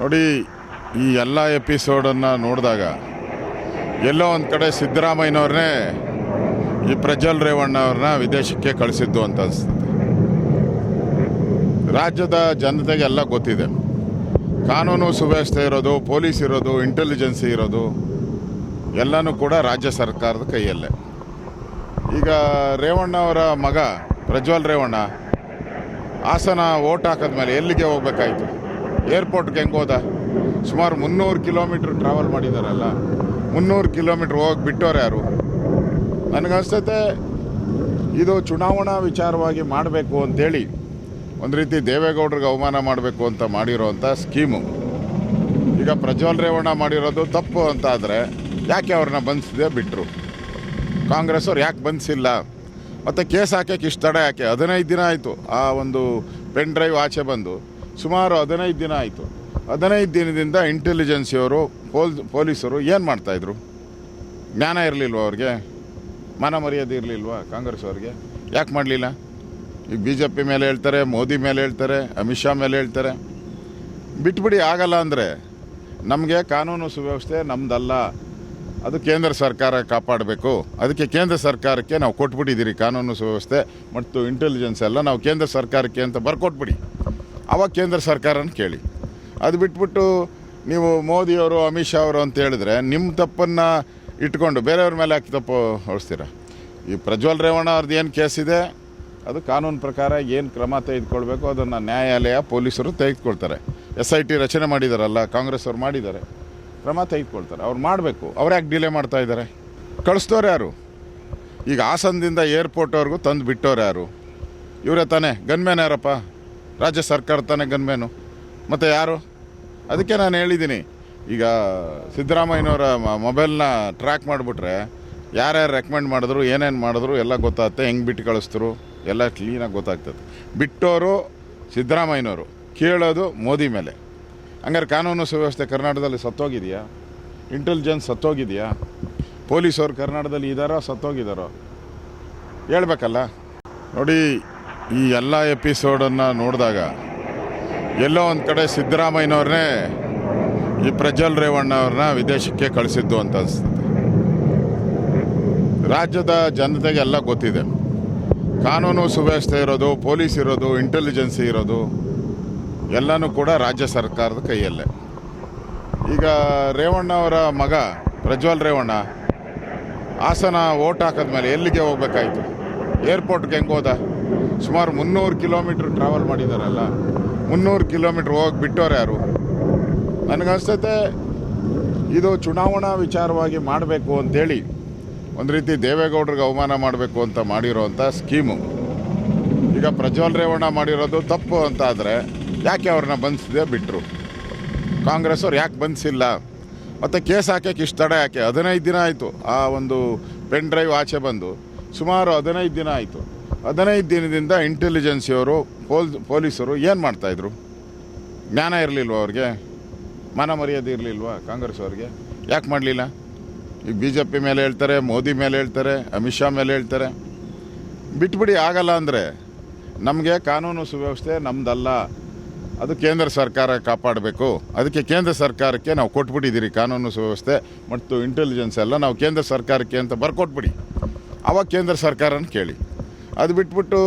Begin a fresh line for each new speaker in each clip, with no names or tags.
ನೋಡಿ, ಈ ಎಲ್ಲ ಎಪಿಸೋಡನ್ನು ನೋಡಿದಾಗ ಎಲ್ಲೋ ಒಂದು ಕಡೆ ಸಿದ್ದರಾಮಯ್ಯನವ್ರನ್ನೇ ಈ ಪ್ರಜ್ವಲ್ ರೇವಣ್ಣ ಅವ್ರನ್ನ ವಿದೇಶಕ್ಕೆ ಕಳಿಸಿದ್ದು ಅಂತ ಅನಿಸ್ತದೆ ರಾಜ್ಯದ ಜನತೆಗೆ ಎಲ್ಲ ಗೊತ್ತಿದೆ. ಕಾನೂನು ಸುವ್ಯವಸ್ಥೆ ಇರೋದು, ಪೊಲೀಸ್ ಇರೋದು ಇಂಟೆಲಿಜೆನ್ಸಿ ಇರೋದು, ಎಲ್ಲನೂ ಕೂಡ ರಾಜ್ಯ ಸರ್ಕಾರದ ಕೈಯಲ್ಲೇ. ಈಗ ರೇವಣ್ಣ ಅವರ ಮಗ ಪ್ರಜ್ವಲ್ ರೇವಣ್ಣ ಹಾಸನ ಓಟ್ ಹಾಕಿದ್ಮೇಲೆ ಎಲ್ಲಿಗೆ ಹೋಗ್ಬೇಕಾಯ್ತು? ಏರ್ಪೋರ್ಟ್ಗೆ ಹೆಂಗೆ ಹೋದ? ಸುಮಾರು ಮುನ್ನೂರು ಕಿಲೋಮೀಟ್ರ್ ಟ್ರಾವೆಲ್ ಮಾಡಿದಾರಲ್ಲ. ಮುನ್ನೂರು ಕಿಲೋಮೀಟ್ರ್ ಹೋಗಿ ಬಿಟ್ಟವ್ರು ಯಾರು? ನನಗನ್ಸ್ತೈತೆ ಇದು ಚುನಾವಣಾ ವಿಚಾರವಾಗಿ ಮಾಡಬೇಕು ಅಂತೇಳಿ ಒಂದು ರೀತಿ ದೇವೇಗೌಡರಿಗೆ ಅವಮಾನ ಮಾಡಬೇಕು ಅಂತ ಮಾಡಿರೋವಂಥ ಸ್ಕೀಮು. ಈಗ ಪ್ರಜ್ವಲ್ ರೇವಣ್ಣ ಮಾಡಿರೋದು ತಪ್ಪು ಅಂತ ಆದರೆ ಯಾಕೆ ಅವ್ರನ್ನ ಬಂಧಿಸಿದೆ ಬಿಟ್ಟರು ಕಾಂಗ್ರೆಸ್ ಅವ್ರು ಯಾಕೆ ಬಂಧಿಸಿಲ್ಲ ಮತ್ತು ಕೇಸ್ ಹಾಕಕ್ಕೆ ಇಷ್ಟು ತಡೆ ಯಾಕೆ? ಹದಿನೈದು ದಿನ ಆಯಿತು ಆ ಒಂದು ಪೆನ್ ಡ್ರೈವ್ ಆಚೆ ಬಂದು. ಸುಮಾರು ಹದಿನೈದು ದಿನ ಆಯಿತು. ಹದಿನೈದು ದಿನದಿಂದ ಇಂಟೆಲಿಜೆನ್ಸಿಯವರು ಪೋಲ್, ಪೊಲೀಸರು ಏನು ಮಾಡ್ತಾಯಿದ್ರು ಜ್ಞಾನ ಇರಲಿಲ್ವ ಅವ್ರಿಗೆ? ಮಾನ ಮರ್ಯಾದೆ ಇರಲಿಲ್ವ ಕಾಂಗ್ರೆಸ್ ಅವ್ರಿಗೆ? ಯಾಕೆ ಮಾಡಲಿಲ್ಲ? ಈಗ ಬಿ ಜೆ ಪಿ ಮೇಲೆ ಹೇಳ್ತಾರೆ, ಮೋದಿ ಮೇಲೆ ಹೇಳ್ತಾರೆ, ಅಮಿತ್ ಶಾ ಮೇಲೆ ಹೇಳ್ತಾರೆ. ಬಿಟ್ಬಿಡಿ, ಆಗಲ್ಲ ಅಂದರೆ ನಮಗೆ ಕಾನೂನು ಸುವ್ಯವಸ್ಥೆ ನಮ್ದಲ್ಲ. ಅದು ಕೇಂದ್ರ ಸರ್ಕಾರ ಕಾಪಾಡಬೇಕು. ಅದಕ್ಕೆ ಕೇಂದ್ರ ಸರ್ಕಾರಕ್ಕೆ ನಾವು ಕೊಟ್ಬಿಟ್ಟಿದ್ದೀರಿ ಕಾನೂನು ಸುವ್ಯವಸ್ಥೆ ಮತ್ತು ಇಂಟೆಲಿಜೆನ್ಸ್ ಎಲ್ಲ ನಾವು ಕೇಂದ್ರ ಸರ್ಕಾರಕ್ಕೆ ಅಂತ ಬರ್ಕೊಟ್ಬಿಡಿ. ಅವಾಗ ಕೇಂದ್ರ ಸರ್ಕಾರನ ಕೇಳಿ. ಅದು ಬಿಟ್ಬಿಟ್ಟು ನೀವು ಮೋದಿಯವರು ಅಮಿತ್ ಶಾ ಅವರು ಅಂತ ಹೇಳಿದ್ರೆ ನಿಮ್ಮ ತಪ್ಪನ್ನು ಇಟ್ಕೊಂಡು ಬೇರೆಯವ್ರ ಮೇಲೆ ಯಾಕೆ ತಪ್ಪು ಹೊಡಿಸ್ತೀರ ಈ ಪ್ರಜ್ವಲ್ ರೇವಣ್ಣ ಅವ್ರದ್ದು ಏನು ಕೇಸ್ ಇದೆ? ಅದು ಕಾನೂನು ಪ್ರಕಾರ ಏನು ಕ್ರಮ ತೆಗೆದುಕೊಳ್ಬೇಕು, ಅದನ್ನು ನ್ಯಾಯಾಲಯ ಪೊಲೀಸರು ತೆಗೆದುಕೊಳ್ತಾರೆ. ಎಸ್ ಐ ಟಿ ರಚನೆ ಮಾಡಿದಾರಲ್ಲ, ಕಾಂಗ್ರೆಸ್ ಅವ್ರು ಮಾಡಿದ್ದಾರೆ. ಕ್ರಮ ತೆಗೆದುಕೊಳ್ತಾರೆ. ಅವ್ರು ಮಾಡಬೇಕು. ಅವ್ರು ಯಾಕೆ ಡಿಲೇ ಮಾಡ್ತಾ ಇದ್ದಾರೆ? ಕಳಿಸ್ದವ್ರು ಯಾರು? ಈಗ ಹಾಸನದಿಂದ ಏರ್ಪೋರ್ಟ್ವರೆಗೂ ತಂದು ಬಿಟ್ಟವ್ರು ಯಾರು? ಇವರೇ ತಾನೇ? ಗನ್ಮ್ಯಾನ್ ಯಾರಪ್ಪ? ರಾಜ್ಯ ಸರ್ಕಾರ ತಾನೇ ಗನ್ಮೇನು ಮತ್ತು ಯಾರು? ಅದಕ್ಕೆ ನಾನು ಹೇಳಿದ್ದೀನಿ. ಈಗ ಸಿದ್ದರಾಮಯ್ಯನವರ ಮೊಬೈಲ್ನ ಟ್ರ್ಯಾಕ್ ಮಾಡಿಬಿಟ್ರೆ ಯಾರ್ಯಾರು ರೆಕಮೆಂಡ್ ಮಾಡಿದ್ರು, ಏನೇನು ಮಾಡಿದ್ರು ಎಲ್ಲ ಗೊತ್ತಾಗುತ್ತೆ. ಹೆಂಗೆ ಬಿಟ್ಟು ಕಳಿಸ್ತರು ಎಲ್ಲ ಕ್ಲೀನಾಗಿ ಗೊತ್ತಾಗ್ತದೆ. ಬಿಟ್ಟೋರು ಸಿದ್ದರಾಮಯ್ಯನವರು, ಕೇಳೋದು ಮೋದಿ ಮೇಲೆ. ಹಂಗಾರೆ ಕಾನೂನು ಸುವ್ಯವಸ್ಥೆ ಕರ್ನಾಟಕದಲ್ಲಿ ಸತ್ತೋಗಿದೆಯಾ? ಇಂಟೆಲಿಜೆನ್ಸ್ ಸತ್ತೋಗಿದೆಯಾ? ಪೊಲೀಸವ್ರು ಕರ್ನಾಟಕದಲ್ಲಿ ಇದ್ದಾರೋ ಸತ್ತೋಗಿದ್ದಾರೋ ಹೇಳ್ಬೇಕಲ್ಲ? ನೋಡಿ ಈ ಎಲ್ಲ ಎಪಿಸೋಡನ್ನು ನೋಡಿದಾಗ ಎಲ್ಲೋ ಒಂದು ಕಡೆ ಸಿದ್ದರಾಮಯ್ಯನವ್ರನ್ನೇ ಈ ಪ್ರಜ್ವಲ್ ರೇವಣ್ಣ ಅವ್ರನ್ನ ವಿದೇಶಕ್ಕೆ ಕಳಿಸಿದ್ದು ಅಂತ ಅನಿಸ್ತದೆ ರಾಜ್ಯದ ಜನತೆಗೆಲ್ಲ ಗೊತ್ತಿದೆ. ಕಾನೂನು ಸುವ್ಯವಸ್ಥೆ ಇರೋದು, ಪೊಲೀಸ್ ಇರೋದು ಇಂಟೆಲಿಜೆನ್ಸಿ ಇರೋದು, ಎಲ್ಲನೂ ಕೂಡ ರಾಜ್ಯ ಸರ್ಕಾರದ ಕೈಯಲ್ಲೇ. ಈಗ ರೇವಣ್ಣ ಅವರ ಮಗ ಪ್ರಜ್ವಲ್ ರೇವಣ್ಣ ಹಾಸನ ಓಟ್ ಹಾಕಿದ್ಮೇಲೆ ಎಲ್ಲಿಗೆ ಹೋಗ್ಬೇಕಾಯ್ತು? ಏರ್ಪೋರ್ಟ್ಗೆ ಹೆಂಗೆ ಹೋದ? ಸುಮಾರು ಮುನ್ನೂರು ಕಿಲೋಮೀಟ್ರ್ ಟ್ರಾವೆಲ್ ಮಾಡಿದಾರಲ್ಲ. ಮುನ್ನೂರು ಕಿಲೋಮೀಟ್ರ್ ಹೋಗಿ ಬಿಟ್ಟವ್ರು ಯಾರು? ನನಗನ್ಸ್ತೈತೆ ಇದು ಚುನಾವಣಾ ವಿಚಾರವಾಗಿ ಮಾಡಬೇಕು ಅಂತೇಳಿ ಒಂದು ರೀತಿ ದೇವೇಗೌಡರಿಗೆ ಅವಮಾನ ಮಾಡಬೇಕು ಅಂತ ಮಾಡಿರೋವಂಥ ಸ್ಕೀಮು. ಈಗ ಪ್ರಜ್ವಲ್ ರೇವಣ್ಣ ಮಾಡಿರೋದು ತಪ್ಪು ಅಂತ ಆದರೆ ಯಾಕೆ ಅವ್ರನ್ನ ಬಂಧಿಸಿದೆ ಬಿಟ್ಟರು ಕಾಂಗ್ರೆಸ್ ಅವ್ರು ಯಾಕೆ ಬಂಧಿಸಿಲ್ಲ ಮತ್ತು ಕೇಸ್ ಹಾಕಕ್ಕೆ ಇಷ್ಟು ತಡೆ ಯಾಕೆ? ಹದಿನೈದು ದಿನ ಆಯಿತು ಆ ಒಂದು ಪೆನ್ ಡ್ರೈವ್ ಆಚೆ ಬಂದು. ಸುಮಾರು ಹದಿನೈದು ದಿನ ಆಯಿತು. ಹದಿನೈದು ದಿನದಿಂದ ಇಂಟೆಲಿಜೆನ್ಸಿಯವರು ಪೋಲ್, ಪೊಲೀಸರು ಏನು ಮಾಡ್ತಾಯಿದ್ರು ಜ್ಞಾನ ಇರಲಿಲ್ವ ಅವ್ರಿಗೆ? ಮನ ಮರ್ಯಾದೆ ಇರಲಿಲ್ವ ಕಾಂಗ್ರೆಸ್ ಅವ್ರಿಗೆ? ಯಾಕೆ ಮಾಡಲಿಲ್ಲ? ಈಗ ಬಿ ಜೆ ಪಿ ಮೇಲೆ ಹೇಳ್ತಾರೆ, ಮೋದಿ ಮೇಲೆ ಹೇಳ್ತಾರೆ, ಅಮಿತ್ ಶಾ ಮೇಲೆ ಹೇಳ್ತಾರೆ. ಬಿಟ್ಬಿಡಿ, ಆಗಲ್ಲ ಅಂದರೆ ನಮಗೆ ಕಾನೂನು ಸುವ್ಯವಸ್ಥೆ ನಮ್ದಲ್ಲ. ಅದು ಕೇಂದ್ರ ಸರ್ಕಾರ ಕಾಪಾಡಬೇಕು. ಅದಕ್ಕೆ ಕೇಂದ್ರ ಸರ್ಕಾರಕ್ಕೆ ನಾವು ಕೊಟ್ಬಿಟ್ಟಿದ್ದೀರಿ ಕಾನೂನು ಸುವ್ಯವಸ್ಥೆ ಮತ್ತು ಇಂಟೆಲಿಜೆನ್ಸ್ ಎಲ್ಲ ನಾವು ಕೇಂದ್ರ ಸರ್ಕಾರಕ್ಕೆ ಅಂತ ಬರ್ಕೊಟ್ಬಿಡಿ. ಅವಾಗ ಕೇಂದ್ರ ಸರ್ಕಾರನ ಕೇಳಿ. ಅದು ಬಿಟ್ಬಿಟ್ಟು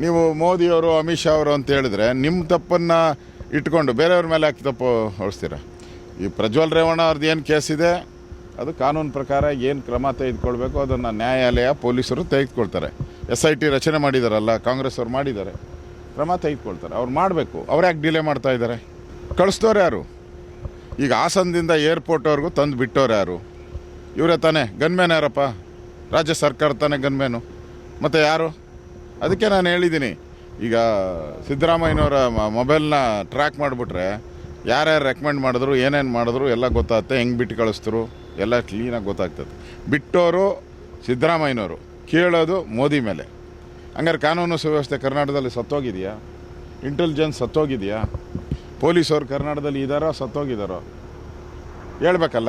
ನೀವು ಮೋದಿಯವರು ಅಮಿತ್ ಶಾ ಅವರು ಅಂತ ಹೇಳಿದ್ರೆ ನಿಮ್ಮ ತಪ್ಪನ್ನು ಇಟ್ಕೊಂಡು ಬೇರೆಯವ್ರ ಮೇಲೆ ಹಾಕಿ ತಪ್ಪು ಹೊಡಿಸ್ತೀರ ಈ ಪ್ರಜ್ವಲ್ ರೇವಣ್ಣ ಅವ್ರದ್ದು ಏನು ಕೇಸ್ ಇದೆ? ಅದು ಕಾನೂನು ಪ್ರಕಾರ ಏನು ಕ್ರಮ ತೆಗೆದುಕೊಳ್ಬೇಕು? ಅದನ್ನು ನ್ಯಾಯಾಲಯ ಪೊಲೀಸರು ತೆಗೆದುಕೊಳ್ತಾರೆ. ಎಸ್ ಐ ಟಿ ರಚನೆ ಮಾಡಿದಾರಲ್ಲ, ಕಾಂಗ್ರೆಸ್ ಅವ್ರು ಮಾಡಿದ್ದಾರೆ. ಕ್ರಮ ತೆಗೆದುಕೊಳ್ತಾರೆ. ಅವ್ರು ಮಾಡಬೇಕು. ಅವ್ರು ಯಾಕೆ ಡಿಲೇ ಮಾಡ್ತಾ ಇದ್ದಾರೆ? ಕಳಿಸ್ದವ್ರು ಯಾರು? ಈಗ ಹಾಸನದಿಂದ ಏರ್ಪೋರ್ಟ್ವರೆಗೂ ತಂದು ಬಿಟ್ಟವ್ರು ಯಾರು? ಇವರೇ ತಾನೇ ಗನ್ಮ್ಯಾನ್ ಯಾರಪ್ಪ? ರಾಜ್ಯ ಸರ್ಕಾರ ತಾನೇ ಗನ್ಮ್ಯಾನು. ಮತ್ತು ಯಾರು? ಅದಕ್ಕೆ ನಾನು ಹೇಳಿದ್ದೀನಿ. ಈಗ ಸಿದ್ದರಾಮಯ್ಯನವರ ಮೊಬೈಲ್ನ ಟ್ರ್ಯಾಕ್ ಮಾಡಿಬಿಟ್ರೆ ಯಾರ್ಯಾರು ರೆಕಮೆಂಡ್ ಮಾಡಿದ್ರು, ಏನೇನು ಮಾಡಿದ್ರು, ಎಲ್ಲ ಗೊತ್ತಾಗುತ್ತೆ. ಹೆಂಗೆ ಬಿಟ್ಟು ಕಳಿಸ್ತರು ಎಲ್ಲ ಕ್ಲೀನಾಗಿ ಗೊತ್ತಾಗ್ತದೆ. ಬಿಟ್ಟೋರು ಸಿದ್ದರಾಮಯ್ಯನವರು. ಕೇಳೋದು ಮೋದಿ ಮೇಲೆ. ಹಂಗಾರೆ ಕಾನೂನು ಸುವ್ಯವಸ್ಥೆ ಕರ್ನಾಟಕದಲ್ಲಿ ಸತ್ತೋಗಿದೆಯಾ? ಇಂಟೆಲಿಜೆನ್ಸ್ ಸತ್ತೋಗಿದೆಯಾ? ಪೊಲೀಸವ್ರು ಕರ್ನಾಟಕದಲ್ಲಿ ಇದ್ದಾರೋ ಸತ್ತೋಗಿದ್ದಾರೋ? ಹೇಳ್ಬೇಕಲ್ಲ.